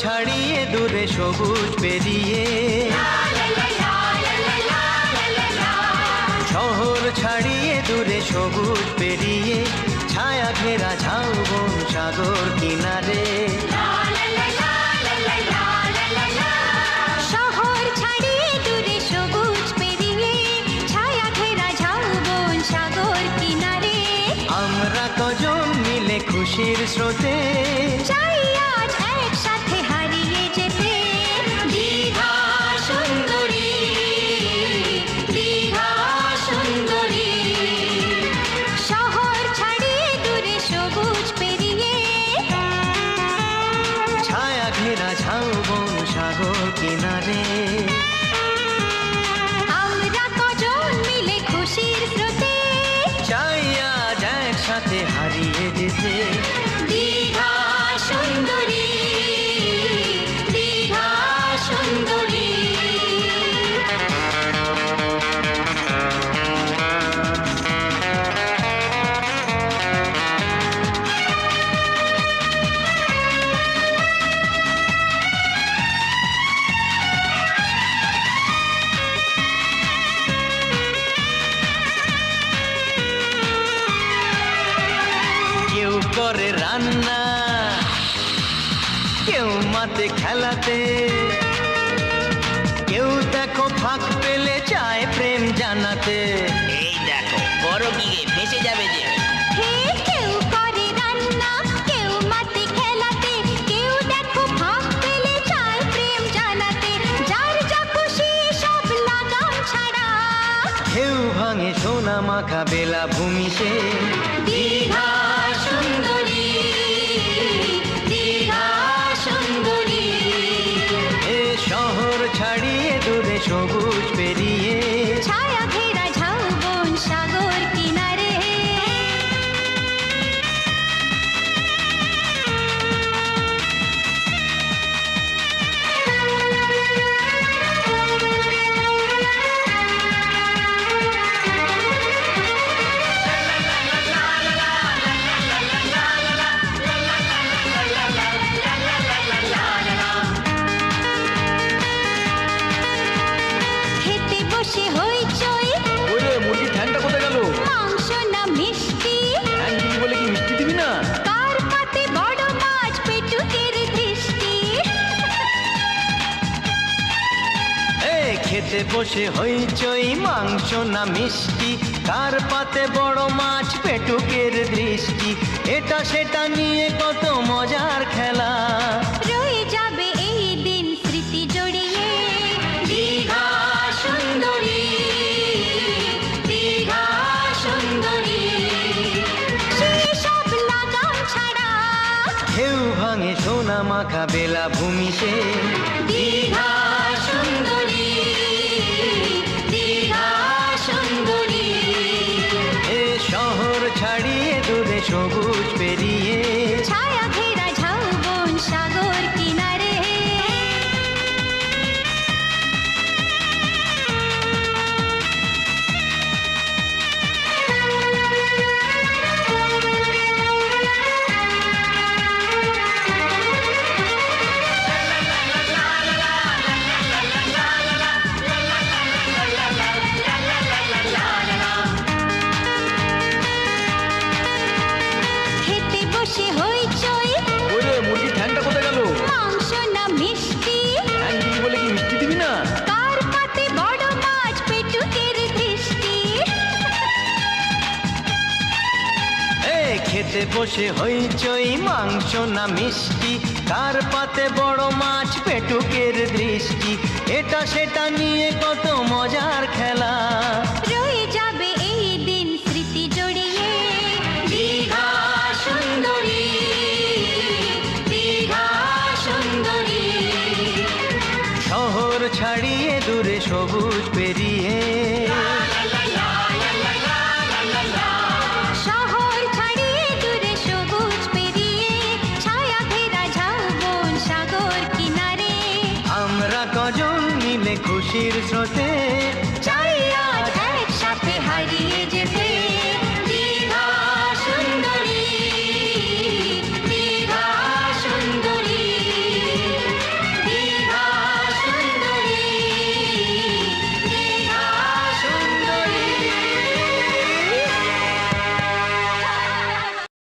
ছাড়িয়ে দূরে সবুজ পেরিয়ে। শহর ছাড়িয়ে দূরে সবুজ পেরিয়ে ছায়া ঘেরা ঝাউবন সাগর কিনারে। শহর ছাড়িয়ে দূরে সবুজ পেরিয়ে ছায়া ঘেরা ঝাউবন সাগর কিনারে। আমরা কজন মিলে খুশির স্রোতে। চাই কিনারে। আমরা কজন মিলে খুশির স্রোতে চাই আজ একসাথে হারিয়ে যেতে। দীঘা সুন্দরী করে রান্না। কেউ মাতে খেলাতে। কেউ দেখো ফাঁক পেলে চায় প্রেম জানাতে। এই দেখো বড় গিয়ে ফেসে যাবে যে। হে কেউ করে রান্না কেউ মাতে খেতে বসে হইচই মাংস না মিষ্টি কার পাতে বড় মাছ পেটুকের দৃষ্টি এটা সেটা নিয়ে কত মজার খেলা। রয়ে যাবে এই দিন স্মৃতি জড়িয়ে। দীঘা সুন্দরী দীঘা সুন্দরী। সব লাগাম ছাড়া। ভাঙে সোনা মাখা বেলা ভূমিতে দীঘা ছাড়িয়ে দূরে সবুজ পেরিয়ে বসে হইচই মাংস না মিষ্টি। কার পাতে বড় মাছ পেটুকের দৃষ্টি। এটা সেটা নিয়ে কত মজার খেলা। রয়ে যাবে এই দিন স্মৃতি জড়িয়ে। দীঘা সুন্দরী দীঘা সুন্দরী। শহর ছাড়িয়ে দূরে সবুজ পেরিয়ে। খুশির স্রোতে